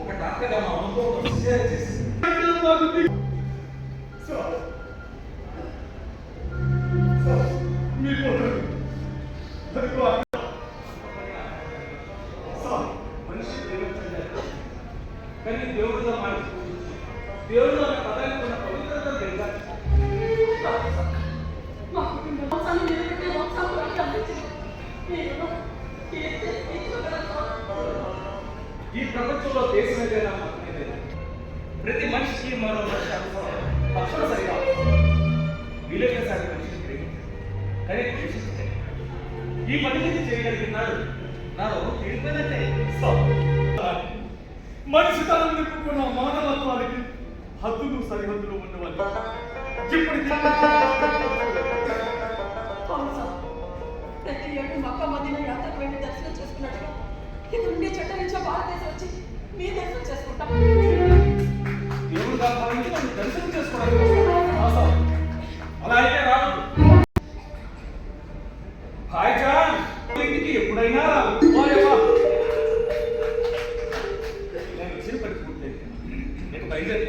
ఒక డాక్టర్గా మా అనుభవం షేర్ చేసింది మనిషి కానీ దేవుడితో మార్చి దేవుడు పదాన్ని ఈ ప్రపంచంలో దేశం ఏదైనా ప్రతి మనిషికి మరో మనిషి అవసరం తప్పనిసరిగా అవసరం. వీలైన సాటి మనిషిని ప్రేమించండి. కానీ ద్వేషించండి ఈ పని చేయగలిగినాడు నాలో తీరిపోయినట్టే సార్, మనిషి తనం నింపుకున్న మానవత్వానికి హద్దులు సరిహద్దులు ఉండవాలి ఇప్పటికీ ప్రతి ఏడు మక్కా మధ్యలో యాత్రకు వెళ్ళి దర్శనం చేసుకున్నట్టుగా ఇక్కడ నుండి చెట్ట నుంచి భారతదేశం వచ్చి మీ దర్శనం చేసుకుంటాం. భావించి నన్ను దర్శనం చేసుకోవడానికి. అలా అయితే రావద్దు హాయ్ జాన్. ఇంటికి ఎప్పుడైనా. నేను బయలుదేరి